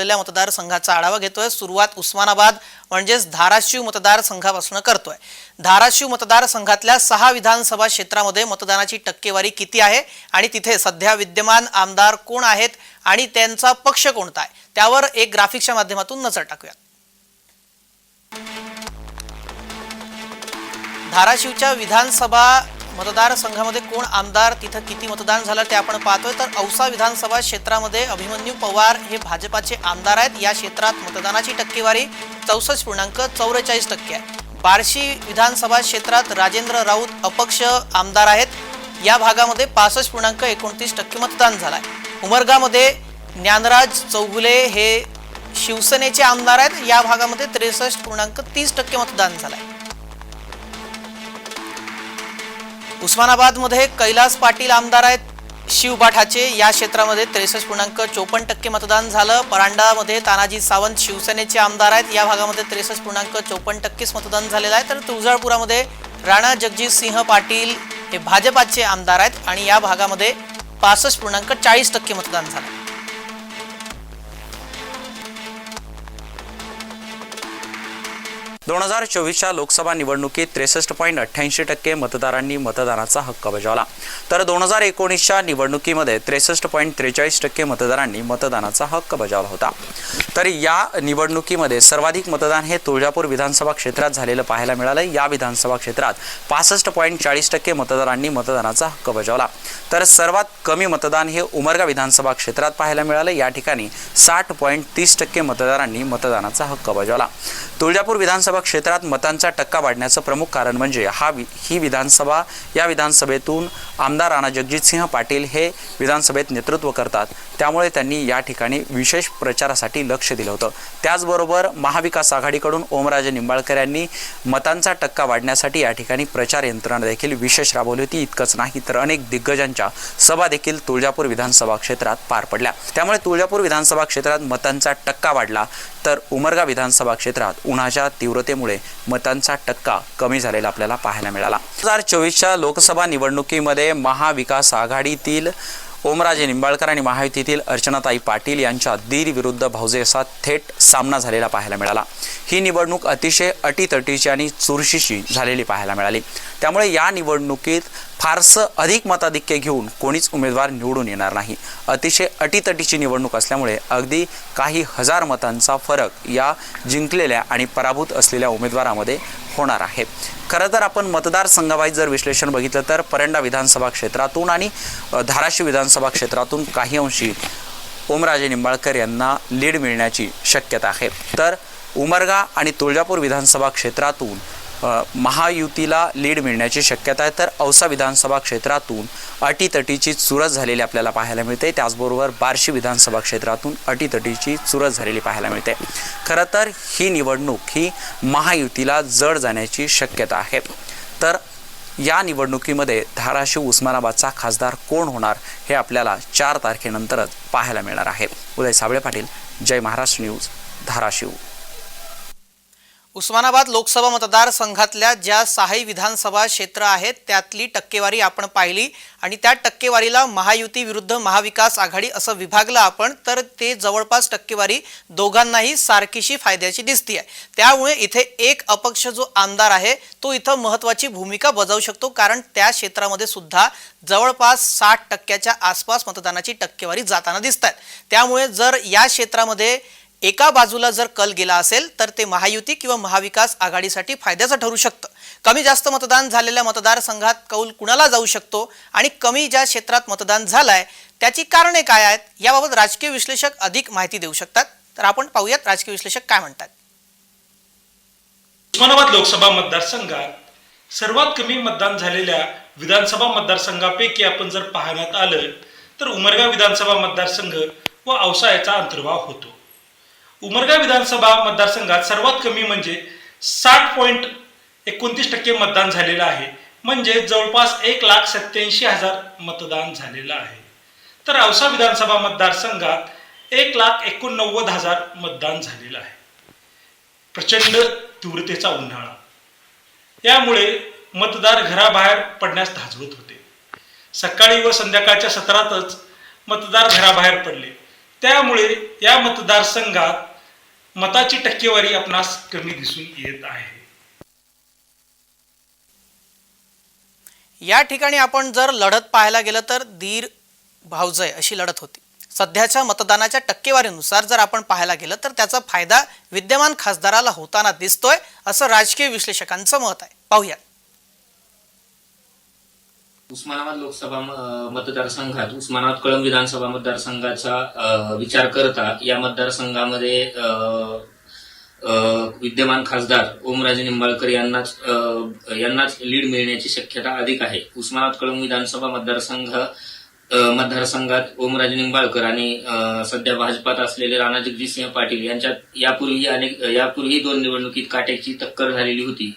असलेल्या मतदारसंघाचा आढावा घेतोय. सुरुवात उस्मानाबाद म्हणजेच धाराशिव मतदारसंघापासून करतोय. धाराशिव मतदारसंघातल्या सहा विधानसभा क्षेत्रामध्ये मतदानाची टक्केवारी किती आहे आणि तिथे सध्या विद्यमान आमदार कोण आहेत आणि त्यांचा पक्ष कोणता आहे? त्यावर एक ग्राफिक्सच्या माध्यमातून नजर टाकूया धाराशिवच्या विधानसभा मतदारसंघामध्ये कोण आमदार तिथं किती मतदान झालं ते आपण पाहतोय. तर औसा विधानसभा क्षेत्रामध्ये अभिमन्यू पवार हे भाजपाचे आमदार आहेत. या क्षेत्रात मतदानाची टक्केवारी चौसष्ट पूर्णांक चौवेचाळीस टक्के आहे. बार्शी विधानसभा क्षेत्रात राजेंद्र राऊत अपक्ष आमदार आहेत. या भागामध्ये पासष्ट पूर्णांक एकोणतीस टक्के मतदान झालं आहे उमरगामध्ये ज्ञानराज चौगुले हे शिवसेनेचे आमदार आहेत. या भागामध्ये त्रेसष्ट पूर्णांक तीस टक्के मतदान झालं आहे उस्मानाबादमध्ये कैलास पाटील आमदार आहेत. शिवबाठाचे या क्षेत्रामध्ये त्रेसष्ट पूर्णांक चोपन्न टक्के मतदान झालं. परांडामध्ये तानाजी सावंत शिवसेनेचे आमदार आहेत. या भागामध्ये त्रेसष्ट पूर्णांक चोपन्न टक्केच मतदान झालेलं आहे. तर तुळजापूरामध्ये राणा जगजित सिंह पाटील हे भाजपाचे आमदार आहेत आणि या भागामध्ये पासष्ट पूर्णांक चाळीस टक्के मतदान झालं. दोन हजार चोवीसच्या लोकसभा निवडणुकीत त्रेसष्ट पॉईंट अठ्ठ्याऐंशी टक्के मतदारांनी मतदानाचा हक्क बजावला. तर दोन हजार एकोणीसच्या निवडणुकीमध्ये त्रेसष्ट पॉईंट त्रेचाळीस टक्के मतदारांनी मतदानाचा हक्क बजावला होता. तर या निवडणुकीमध्ये सर्वाधिक मतदान हे तुळजापूर विधानसभा क्षेत्रात झालेलं पाहायला मिळालं. या विधानसभा क्षेत्रात पासष्ट पॉईंट चाळीस टक्के मतदारांनी मतदानाचा हक्क बजावला. तर सर्वात कमी मतदान हे उमरगा विधानसभा क्षेत्रात पाहायला मिळालं. या ठिकाणी साठ पॉईंट तीस टक्के मतदारांनी मतदानाचा हक्क बजावला. तुळजापूर विधानसभा क्षेत्रात मतांचा टक्का वाढण्याचं प्रमुख कारण म्हणजे हा वि- ही विधानसभा या विधानसभेतून आमदार राणा जगजितसिंह पाटील हे विधानसभेत नेतृत्व करतात. त्यामुळे त्यांनी या ठिकाणी विशेष प्रचारासाठी लक्ष दिलं होतं. त्याचबरोबर महाविकास आघाडीकडून ओमराजे निंबाळकर यांनी मतांचा टक्का वाढण्यासाठी या ठिकाणी प्रचार यंत्रणा देखील विशेष राबवली होती. इतकंच नाही तर अनेक दिग्गजांच्या सभा देखील तुळजापूर विधानसभा क्षेत्रात पार पडल्या. त्यामुळे तुळजापूर विधानसभा क्षेत्रात मतांचा टक्का वाढला. तर उमरगा विधानसभा क्षेत्रात उन्हाच्या तीव्रतेमुळे मतांचा टक्का कमी झालेला आपल्याला पाहायला मिळाला. दोन हजार चोवीसच्या लोकसभा निवडणुकीमध्ये महाविकास आघाडीतील ओमराजे निंबाळकर आणि महायुतीतील अर्चनाताई पाटील यांच्या दीर विरुद्ध भाऊजे असा थेट सामना झालेला पाहायला मिळाला. ही निवडणूक अतिशय अटीतटीची आणि चुरशीची झालेली पाहायला मिळाली. त्यामुळे या निवडणुकीत फारसं अधिक मताधिक्य घेऊन कोणीच उमेदवार निवडून येणार नाही. अतिशय अटीतटीची निवडणूक असल्यामुळे अगदी काही हजार मतांचा फरक या जिंकलेल्या आणि पराभूत असलेल्या उमेदवारामध्ये होणार आहे. खरं तर आपण मतदारसंघावाईज जर विश्लेषण बघितलं तर परंडा विधानसभा क्षेत्रातून आणि धाराशिव विधानसभा क्षेत्रातून काही अंशी ओमराजे निंबाळकर यांना लीड मिळण्याची शक्यता आहे. तर उमरगा आणि तुळजापूर विधानसभा क्षेत्रातून महायुतीला लीड मिळण्याची शक्यता आहे. तर औसा विधानसभा क्षेत्रातून अटीतटीची चुरस झालेली आपल्याला पाहायला मिळते. त्याचबरोबर बार्शी विधानसभा क्षेत्रातून अटीतटीची चुरस झालेली पाहायला मिळते. खरं तर ही निवडणूक ही महायुतीला जड जाण्याची शक्यता आहे. तर या निवडणुकीमध्ये धाराशिव उस्मानाबादचा खासदार कोण होणार हे आपल्याला चार तारखेनंतरच पाहायला मिळणार आहे. उदय साबळे पाटील जय महाराष्ट्र न्यूज धाराशिव. उस्मानाबाद लोकसभा मतदारसंघातल्या ज्या सहाही विधानसभा क्षेत्र आहेत त्यातली टक्केवारी आपण पाहिली आणि त्या टक्केवारीला महायुती विरुद्ध महाविकास आघाडी असं विभागलं आपण तर ते जवळपास टक्केवारी दोघांनाही सारखीशी फायद्याची दिसती आहे त्यामुळे इथे एक अपक्ष जो आमदार आहे तो इथं महत्त्वाची भूमिका बजावू शकतो कारण त्या क्षेत्रामध्ये सुद्धा जवळपास साठ टक्क्याच्या आसपास मतदानाची टक्केवारी जाताना दिसत आहेत त्यामुळे जर या क्षेत्रामध्ये एका बाजूला जर कल गेला असेल तर ते महायुती किंवा महाविकास आघाडीसाठी फायद्याचं ठरू शकतं. कमी जास्त मतदान झालेल्या मतदारसंघात कौल कुणाला जाऊ शकतो आणि कमी ज्या क्षेत्रात मतदान झालंय त्याची कारणे काय आहेत याबाबत राजकीय विश्लेषक अधिक माहिती देऊ शकतात. तर आपण पाहूयात राजकीय विश्लेषक काय म्हणतात. उस्मानाबाद लोकसभा मतदारसंघात सर्वात कमी मतदान झालेल्या विधानसभा मतदारसंघापैकी आपण जर पाहण्यात आलं तर उमरगा विधानसभा मतदारसंघ व औसा याचा अंतर्भाव होतो. उमरगा विधानसभा मतदारसंघात सर्वात कमी म्हणजे साठ पॉईंट एकोणतीस टक्के मतदान झालेलं आहे. म्हणजे जवळपास एक लाख सत्याऐंशी हजार मतदान झालेलं आहे. तर औसा विधानसभा मतदारसंघात एक लाख एकोणनव्वद हजार मतदान झालेलं आहे. प्रचंड तीव्रतेचा उन्हाळा. यामुळे मतदार घराबाहेर पडण्यास धाजवत होते. सकाळी व संध्याकाळच्या सत्रातच मतदार घराबाहेर पडले. त्यामुळे या मतदारसंघात मताची टक्केवारी आपणास कमी दिसून येत आहे. या ठिकाणी आपण जर लढत पाहायला गेलं तर धीर भावजय अशी लढत होती. सध्याच्या मतदानाच्या टक्केवारीनुसार जर आपण पाहायला गेलं तर त्याचा फायदा विद्यमान खासदाराला होताना दिसतोय असं राजकीय विश्लेषकांचं मत आहे. पाहूयात. उस्मानाबाद लोकसभा मतदारसंघात उस्मानाबाद कळंब विधानसभा मतदारसंघाचा विचार करता या मतदारसंघामध्ये अं, अं, विद्यमान खासदार ओमराजे निंबाळकर यांनाच अं, यांनाच लीड मिळण्याची शक्यता अधिक आहे. उस्मानाबाद कळंब विधानसभा मतदारसंघ मतदारसंघात ओमराजे निंबाळकर आणि सध्या भाजपात असलेले राणा जगजितसिंह पाटील यांच्यात यापूर्वी अनेक यापूर्वी दोन निवडणुकीत काट्याची टक्कर झालेली होती.